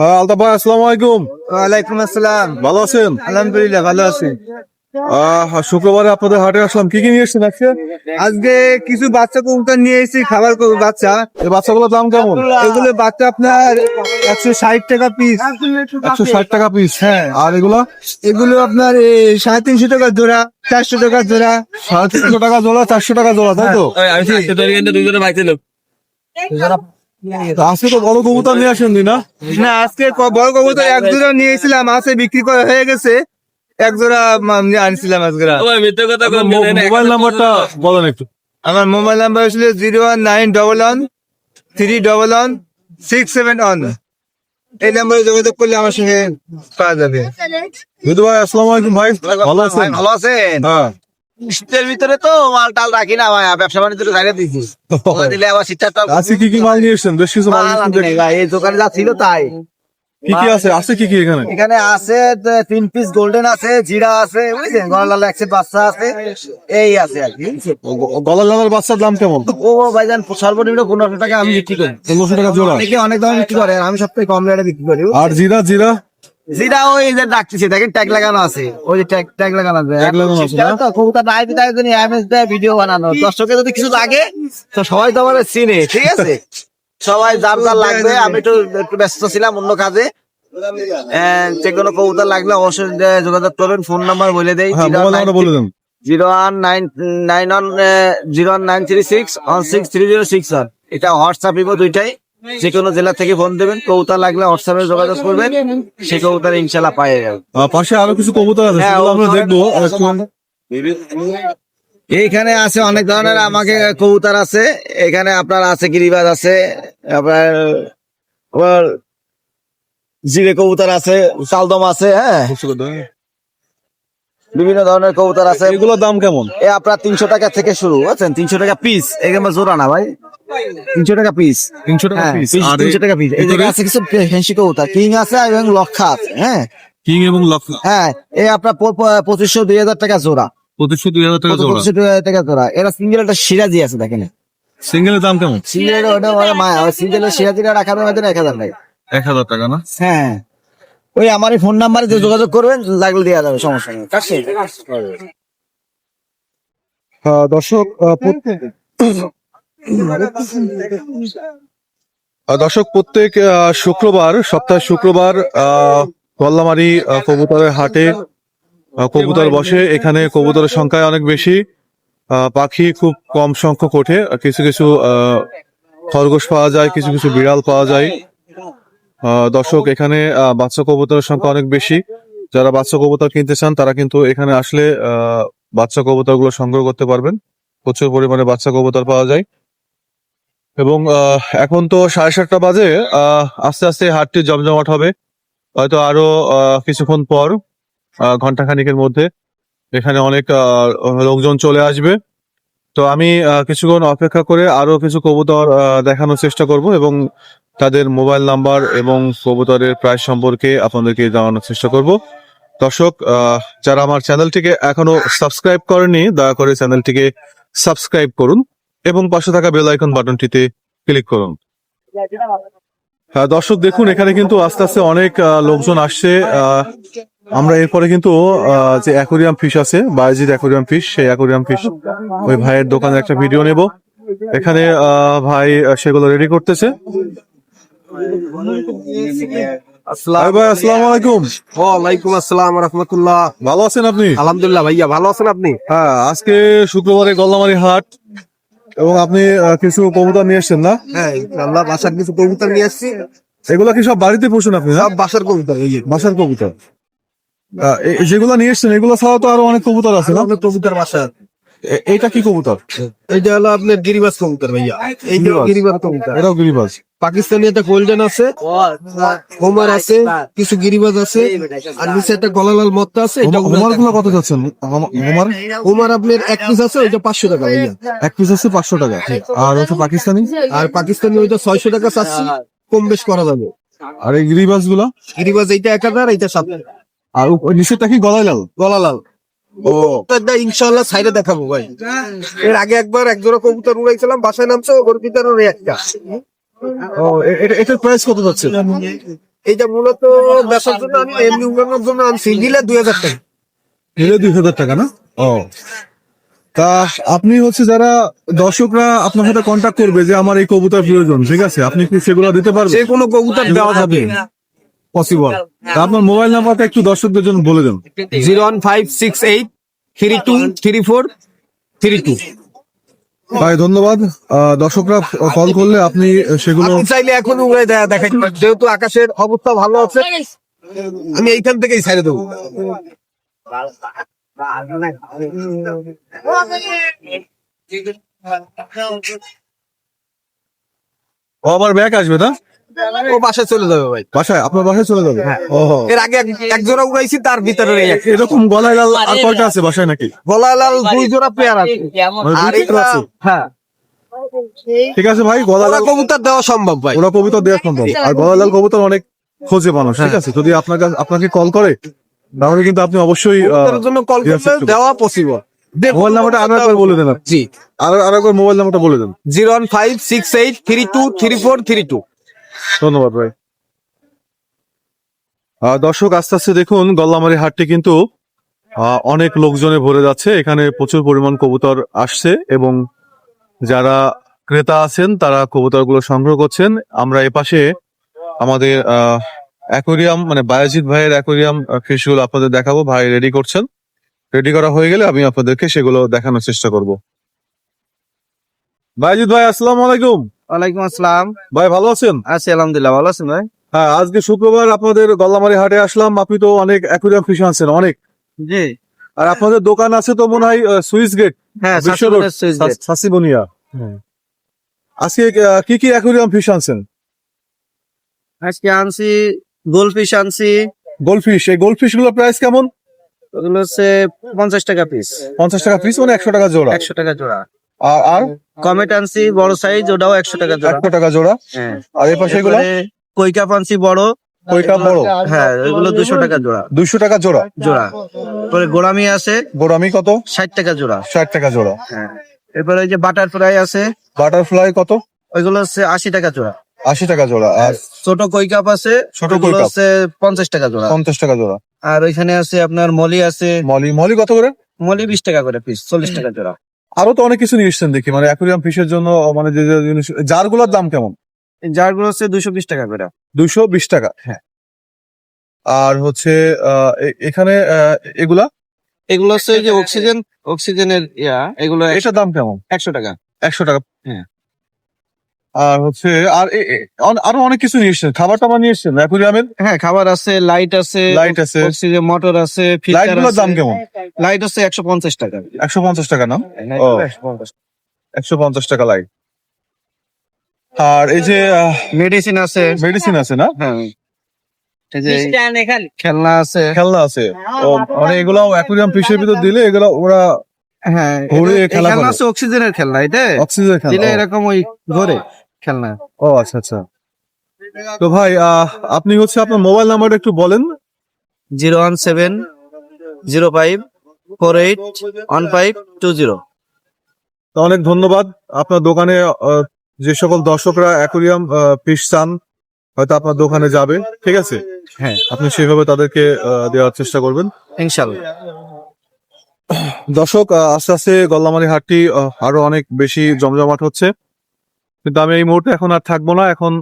হ্যাঁ আলতাফ ভাই আসসালামু আলাইকুম। ওয়ালাইকুম আসসালাম। ভালো আছেন? আলহামদুলিল্লাহ ভালো আছি। আহ, শুক্রবারে আপনাদের হাটে আসলাম। কি কি নিয়ে এসছেন আজকে? আজকে কিছু বাচ্চা কবুতর নিয়ে এসেছি খাবার বাচ্চা। এই বাচ্চাগুলোর দাম কেমন? এগুলো বাচ্চা আপনার একশো ষাট টাকা পিস একশো ষাট টাকা পিস হ্যাঁ। আর এগুলো? এগুলো আপনার সাড়ে তিনশো টাকা জোড়া চারশো টাকা জোড়া। সাড়ে তিনশো টাকা জোড়া চারশো টাকা জোড়া তাই তো? তা আজকে তো বড় কবুতর নিয়ে আসেন না না? আজকে বড় কবুতর এক জোড়া নিয়েছিলাম আছে বিক্রি করা হয়ে গেছে। এক জোড়া নিয়ে আনছিলাম মোবাইল নাম্বারটা বলেন একটু। আমার মোবাইল নাম্বার ছিল zero one nine double one three double one six seven one. এই নাম্বারে যোগাযোগ করলে আমার সঙ্গে পাওয়া যাবে। ভাই আসসালামু আলাইকুম ভাই। ভালো আছেন? ভালো আছেন? হ্যাঁ। শীতের ভিতরে তো মাল টাল রাখি না ভাই ব্যবসা বাণিজ্য ছাড়িয়ে ওগুলো দিলে আবার তো আজকে কি কি মাল নিয়ে এসছেন? বেশ কিছু মাল নিয়ে ভাই, এই দোকানে যা ছিল তাই। কি কি আছে? আছে কি কি এখানে? এখানে আছে তিন পিস গোল্ডেন আছে জিরা আছে বুঝলেন গলালাল একশো বাচ্চা আছে এই আছে আর কি গলার লালের বাচ্চার দাম কেমন? ও ভাইজান সর্বনিম্ন পনেরোশো টাকা আমি বিক্রি করি। পনেরোশো টাকা জোড়া। অনেকে দামে বিক্রি করে আমি সবথেকে কম রেটে বিক্রি করি আর জিরা জিরা? জিরা ওই যে ডাকতেছি দেখেন ট্যাগ লাগানো আছে। ওই যে ট্যাগ ট্যাগ লাগানো আছে। Tag লাগানো আছে, তো কবুতর নাই এমএস দেয় ভিডিও বানানো। দর্শকের যদি কিছু লাগে তো সবাই তো আমার চিনে ঠিক আছে? সবাই যার যার লাগবে আমি একটু একটু ব্যস্ত ছিলাম অন্য কাজে। যে কোনো কবুতর লাগলে অবশ্যই যোগাযোগ করবেন। ফোন নাম্বার বলে দেই হ্যাঁ মোবাইল বলে দেন। Zero one nine nine one zero one nine three six one six three zero six one. এটা হোয়াটসঅ্যাপ দুইটাই। যে কোনো জেলা থেকে ফোন দেবেন কবুতর লাগলে হোয়াটসঅ্যাপে যোগাযোগ করবেন সেই কবুতর ইনশাল্লাহ পাই যাবে। পাশে আরও কিছু কবুতর আছে হ্যাঁ, আমরা দেখব এইখানে আছে অনেক ধরনের আমাকে কবুতর আছে এখানে আপনার আছে গিরিবাজ আছে আপনার জিরে কবুতর আছে চালদম আছে হ্যাঁ। বিভিন্ন ধরনের কবুতর আছে। এগুলোর দাম কেমন? এ আপনার তিনশো টাকা থেকে শুরু বুঝছেন? তিনশো টাকা পিস এখানে জোড়া না ভাই। তিনশো টাকা পিস তিনশো টাকা হ্যাঁ পিস তিনশো টাকা পিস এই জায়গায় আছে কিছু ফেন্সি কবুতর। কিং আছে এবং লক্ষা আছে হ্যাঁ? কিং এবং লক্ষা। হ্যাঁ এই আপনার পঁচিশশো দুই হাজার টাকা জোড়া। পঁচিশশো দুই হাজার টাকা জোড়া। পঁচিশশো দুই হাজার টাকা জোড়া। এরা সিঙ্গেল একটা সিরাজি আছে দেখেন। সিঙ্গেলের দাম কেমন? সিঙ্গেল ওটা মায়া সিঙ্গেলের সিরাজিটা রাখা হবে এক হাজার টাকা। এক হাজার টাকা না? হ্যাঁ। ওই আমার ফোন নাম্বারে যে যোগাযোগ করবেন লাগলে দেওয়া যাবে সমস্যা নেই। কাটছে? আহ, দর্শক প্রত্যেক আহ, দর্শক প্রত্যেক শুক্রবার সপ্তাহে শুক্রবার আহ, কল্লামারি কবুতরের হাটে কবুতর বসে। এখানে কবুতরের সংখ্যায় অনেক বেশি। আহ, পাখি খুব কম সংখ্যক ওঠে। কিছু কিছু আহ, খরগোশ পাওয়া যায় কিছু কিছু বিড়াল পাওয়া যায়। দর্শক এখানে বাচ্চা কবুতরের সংখ্যা অনেক বেশি। যারা বাচ্চা কবুতর কিনতে চান তারা কিন্তু এখানে আসলে বাচ্চা কবুতরগুলো সংগ্রহ করতে পারবেন। প্রচুর পরিমাণে বাচ্চা কবুতর পাওয়া যায়। এবং এখন তো সাড়ে সাতটা বাজে আস্তে আস্তে হাটটি জমজমাট হবে। হয়তো আরও কিছুক্ষণ পর আহ, ঘন্টাখানিকের মধ্যে এখানে অনেক লোকজন চলে আসবে। তো আমি কিছুক্ষণ অপেক্ষা করে আরও কিছু কবুতর দেখানোর চেষ্টা করব এবং তাদের মোবাইল নাম্বার এবং কবুতরের প্রাইস সম্পর্কে আপনাদেরকে জানানোর চেষ্টা করব। দর্শক যারা আমার চ্যানেলটিকে এখনও সাবস্ক্রাইব করেনি দয়া করে চ্যানেলটিকে সাবস্ক্রাইব করুন এবং পাশে থাকা বেল আইকন বাটনটিতে ক্লিক করুন। হ্যাঁ দর্শক, দেখুন, এখানে কিন্তু আস্তে আস্তে অনেক লোকজন আসছে। আমরা এরপরে কিন্তু যে অ্যাকোরিয়াম ফিশ আছে, বায়োজিৎ অ্যাকোরিয়াম ফিশ, সেই অ্যাকোরিয়াম ফিশ ওই ভাইয়ের দোকানে একটা ভিডিও নেব। এখানে ভাই সেগুলো রেডি করতেছে। আসসালামু আলাইকুম। ওয়ালাইকুম আসসালাম রহমতুল্লাহ। ভালো আছেন আপনি? আলহামদুলিল্লাহ ভাইয়া ভালো আছেন আপনি? হ্যাঁ আজকে শুক্রবারে গল্লামারি হাট এবং আপনি আহ, কিছু কবুতর নিয়ে এসছেন না? হ্যাঁ আল্লাহ বাসার কিছু কবুতর নিয়ে এগুলো কি সব বাড়িতে আপনি সব বাসার কবুতর এই বাসার কবুতর। যেগুলো নিয়ে এসছেন এগুলো ছাড়া তো আরও অনেক কবুতর আছে না? অনেক কবুতর বাসার। এ- এইটা কি কবুতর? এইটা হলো আপনার গিরিবাজ কবুতর ভাইয়া। এইটা গিরিবাজ। কবুতর। এটাও গিরিবাজ। পাকিস্তানি একটা গোল্ডেন আছে হোমার আছে কিছু গিরিবাজ আছে আর নিচে একটা গলালাল মত্তা আছে এটা হোমারগুলো কত যাচ্ছেন? হোম- হোমার হোমার আপনার এক পিস আছে ওইটা পাঁচশো টাকা ভাইয়া। এক পিস আছে পাঁচশো টাকা। আর হচ্ছে পাকিস্তানি? আর পাকিস্তানি ওইটা ছয়শো টাকা চাচ্ছি কম বেশ করা যাবে। আর এই গিরিবাজগুলো গিরিবাজ এইটা এক হাজার এইটা সাত। আর নিচেরটা কি গলালাল। ও ইনশাল্লাহ সাইডে দেখাবো ভাই। এর আগে একবার এক জোড়া কবুতর উড়াইছিলাম বাসায় নামছে ওর ভিতরে ওর একটা। ও এটা- এটার প্রাইস কত যাচ্ছে? এইটা মূলত বেচার জন্য আমি এমনি উড়ানোর জন্য দুই হাজার টাকা। দুই হাজার টাকা না? ও। তা আপনি হচ্ছে যারা দর্শকরা আপনার সাথে কন্ট্যাক্ট করবে যে আমার এই কবুতর প্রয়োজন ঠিক আছে? আপনি কি সেগুলো দিতে পারবেন? যে কোনো কবুতর দেওয়া যাবে। পসিবল আপনার মোবাইল নাম্বারটা একটু দর্শকদের জন্য বলে দেন। Zero one five six eight three two three four three two. ভাই ধন্যবাদ। আহ, দর্শকরা কল করলে আপনি সেগুলো আপনি চাইলে এখন উড়ে দেখা দেখাই যেহেতু আকাশের অবস্থা ভালো আছে আমি এইখান থেকেই ছেড়ে দেবো। ও আবার ব্যাক আসবে না? ও বাসায় চলে যাবে ভাই। বাসায়? আপনার বাসায় চলে যাবে? হ্যাঁ। এর আগে এক- এক জোড়া উড়াইছি তার ভিতরে এরকম গলায় লাল আর কয়টা আছে বাসায় নাকি? লাল দুই জোড়া পেয়ার আছে। মানে আর আছে? হ্যাঁ। ঠিক আছে ভাই গলা ওরা লাল কবুতর দেওয়া সম্ভব ভাই। ওরা কবুতর দেওয়া সম্ভব। আর গলা লাল কবুতর অনেক খোঁজে মানুষ ঠিক হ্যাঁ। আছে? যদি আপনার কাছে আপনাকে কল করে তাহলে কিন্তু আপনি অবশ্যই জন্য কল করলে দেওয়া পসিবল মোবাইল নাম্বারটা আরও একবার বলে দেন। জি। আরও আরও একবার মোবাইল নাম্বারটা বলে দেন। Zero one five six eight three two three four three two. ধন্যবাদ ভাই। দর্শক, আস্তে আস্তে দেখুন, গল্লামারি হাটটি কিন্তু অনেক লোকজনে ভরে যাচ্ছে। এখানে প্রচুর পরিমাণ কবুতর আসছে এবং যারা ক্রেতা আছেন, তারা কবুতরগুলো সংগ্রহ করছেন। আমরা এপাশে আমাদের অ্যাকোরিয়াম মানে বায়োজিৎ ভাইয়ের অ্যাকোরিয়াম ফিশগুলো আপনাদের দেখাবো। ভাই রেডি করছেন। রেডি করা হয়ে গেলে আমি আপনাদেরকে সেগুলো দেখানোর চেষ্টা করব। বায়োজিৎ ভাই, আসসালামু আলাইকুম। ওয়ালাইকুম আসসালাম। ভাই ভালো আছেন? আছি আলহামদুলিল্লাহ ভালো আছেন ভাই? হ্যাঁ আজকে শুক্রবার আপনাদের গল্লামারি হাটে আসলাম। আপনি তো অনেক অ্যাকুরিয়াম ফিশ আনছেন অনেক। জি। আর আপনাদের দোকান আছে তো মনে হয় সুইস গেট হ্যাঁ সাসিবনিয়া আজকে কি কি অ্যাকুরিয়াম ফিশ আনছেন? আজকে আনছি গোলফিশ আনছি। গোল্ডফিশ এই গোল্ডফিশগুলোর প্রাইস কেমন? ওগুলো হচ্ছে পঞ্চাশ টাকা পিস পঞ্চাশ টাকা পিস মানে একশো টাকা জোড়া। একশো টাকা জোড়া। আর আর? কমেট আনছি বড় সাইজ ওটাও একশো টাকা জোড়া। একশো টাকা জোড়া? হ্যাঁ। আর এই পাশে এগুলো কৈকাপ আনছি বড়। ওইটা বড়? হ্যাঁ ওইগুলো দুশো টাকা জোড়া। দুইশো টাকা জোড়া? জোড়া। এরপরে গোড়ামি আছে। গোড়ামি কত? ষাট টাকা জোড়া। ষাট টাকা জোড়া। হ্যাঁ। এরপরে ওই যে বাটারফ্লাই আছে। বাটারফ্লাই কত? ওইগুলো হচ্ছে আশি টাকা জোড়া। আশি টাকা জোড়া। আর ছোট কৈকাপ আছে। ছোট কৈকাপ। হচ্ছে পঞ্চাশ টাকা জোড়া। পঞ্চাশ টাকা জোড়া। আর ওইখানে আছে আপনার মলি আছে। মলি মলি কত করে? মলি বিশ টাকা করে পিস চল্লিশ টাকা জোড়া। আরও তো অনেক কিছু নিয়ে এসছেন দেখি। মানে অ্যাকুরিয়াম ফিশের জন্য মানে যে যে জিনিস জারগুলোর দাম কেমন? জারগুলো হচ্ছে দুইশো বিশ টাকা করে। দুইশো বিশ টাকা? হ্যাঁ। আর হচ্ছে আহ, এ- এখানে আহ, এগুলা? এগুলো হচ্ছে ওই যে অক্সিজেন অক্সিজেনের ইয়া এগুলো এটার দাম কেমন? একশো টাকা। একশো টাকা। হ্যাঁ। আর হচ্ছে আর আরও অনেক কিছু নিয়ে এসছেন। খাবার টাবার নিয়ে এসছেন? অ্যাকুরিয়ামের হ্যাঁ খাবার আছে লাইট আছে লাইট আছে। অক্সিজেন মোটর আছে লাইটগুলোর দাম কেমন? লাইট হচ্ছে একশো পঞ্চাশ টাকা। একশো পঞ্চাশ টাকা না? 150 একশো পঞ্চাশ। টাকা লাইট আর এই যে মেডিসিন আছে। মেডিসিন আছে না? হ্যাঁ। খেলনা আছে। খেলনা আছে। মানে এগুলো অ্যাকুরিয়াম ফিশের ভিতর দিলে এগুলো ওরা হ্যাঁ ঘুরে খেলা আছে অক্সিজেনের খেলনা এটা অক্সিজেন দিলে খেলনা ও। এরকম ওই ঘরে খেলনা। ও আচ্ছা আচ্ছা। তো ভাই আপনি হচ্ছে আপনার মোবাইল নাম্বারটা একটু বলেন। Zero one seven zero five four eight one five two zero. তো অনেক ধন্যবাদ। আপনার দোকানে যে সকল দর্শকরা অ্যাকুরিয়াম ফিশ চান হয়তো আপনার দোকানে যাবে। ঠিক আছে? হ্যাঁ। আপনি সেভাবে তাদেরকে দেওয়ার চেষ্টা করবেন। ইনশাল্লাহ। দর্শক আস্তে আস্তে গল্লামারি হাটটি আরও অনেক বেশি জমজমাট হচ্ছে। কিন্তু আমি এই মুহূর্তে এখন আর থাকব না। এখন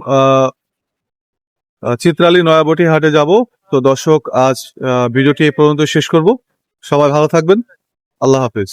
চিত্রালী নয়াবটি হাটে যাব। তো দর্শক, আজ ভিডিওটি এই পর্যন্ত শেষ করব। সবাই ভালো থাকবেন। আল্লাহ হাফেজ।